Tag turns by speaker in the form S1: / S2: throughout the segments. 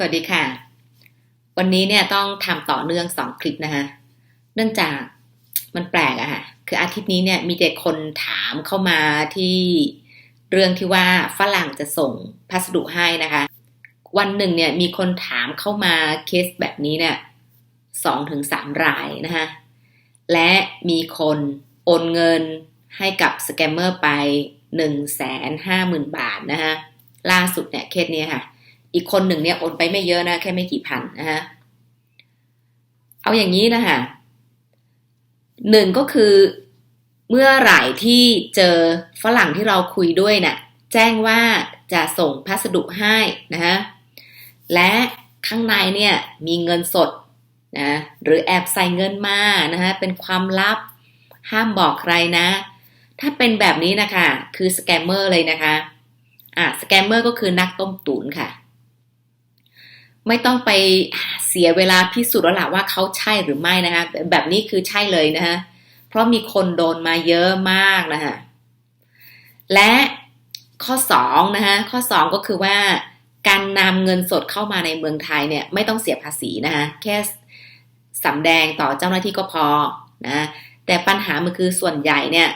S1: สวัสดีค่ะ วันนี้เนี่ยต้องทำต่อเนื่องสองคลิปนะคะเนื่องจากมันแปลกอะค่ะ คืออาทิตย์นี้เนี่ยมีแต่คนถามเข้ามาที่เรื่องที่ว่าฝรั่งจะส่งพัสดุให้นะคะ วันหนึ่งเนี่ยมีคนถามเข้ามาเคสแบบนี้เนี่ยสองถึงสามรายนะคะ และมีคนโอนเงินให้กับสแกมเมอร์ไปหนึ่งแสนห้าหมื่นบาทนะคะล่าสุดเนี่ยเคสนี้ค่ะ อีกคนหนึ่งเนี่ยโอนไปไม่เยอะนะแค่ไม่กี่พันนะฮะเอาอย่างนี้นะคะหนึ่งก็คือเมื่อไหร่ที่เจอฝรั่งที่เราคุยด้วยนะ่ะแจ้งว่าจะส่งพัสดุให้นะฮะและข้างในเนี่ยมีเงินสดนะหรือแอบใส่เงินมานะฮะเป็นความลับห้ามบอกใครนะ ถ้าเป็นแบบนี้นะคะ คือสแกมเมอร์เลยนะคะอะสแกมเมอร์ก็คือนักต้มตุ๋นค่ะ ไม่ต้องไปเสียเวลาพิสูจน์แล้วล่ะว่าเขาใช่หรือไม่นะคะแบบนี้คือใช่เลยนะคะเพราะมีคนโดนมาเยอะมากนะคะและข้อสองนะคะข้อสองก็คือว่าการนำเงินสดเข้ามาในเมืองไทยเนี่ยไม่ต้องเสียภาษีนะคะแค่สำแดงต่อเจ้าหน้าที่ก็พอนะแต่ปัญหามันคือส่วนใหญ่เนี่ย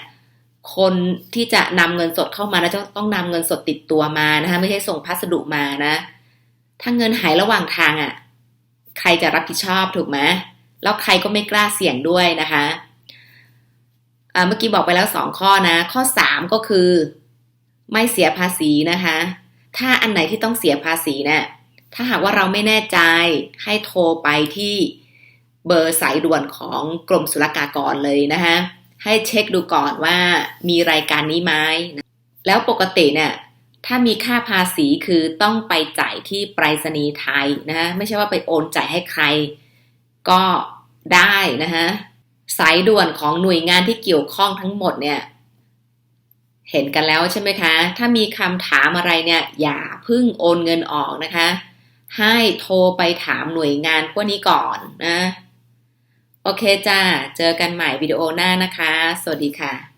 S1: คนที่จะนำเงินสดเข้ามาแล้วต้องนำเงินสดติดตัวมานะคะไม่ใช่ส่งพัสดุมานะ ถ้าเงินหายระหว่างทางอะ่ะ ใครจะรับผิดชอบถูกไหมแล้วใครก็ไม่กล้าเสี่ยงด้วยนะคะเมื่อกี้บอกไปแล้วสองข้อนะ ข้อสามก็คือ ไม่เสียภาษีนะคะ ถ้าอันไหนที่ต้องเสียภาษีเนะี่ยถ้าหากว่าเราไม่แน่ใจให้โทรไปที่เบอร์สายด่วนของกรมศุลกากรเลยนะคะให้เช็คดูก่อนว่ามีรายการนี้ไหมแล้วปกติเนี่ย ถ้ามีค่าภาษีคือต้องไปจ่ายที่ไปรษณีย์ไทยนะไม่ใช่ว่าไปโอนจ่ายให้ใคร ก็ได้นะคะสายด่วนของหน่วยงานที่เกี่ยวข้องทั้งหมดเนี่ย เห็นกันแล้วใช่ไหมคะ ถ้ามีคำถามอะไรเนี่ย อย่าพึ่งโอนเงินออกนะคะ ให้โทรไปถามหน่วยงานพวกนี้ก่อนนะ โอเคจ้า เจอกันใหม่วิดีโอหน้านะคะ สวัสดีค่ะ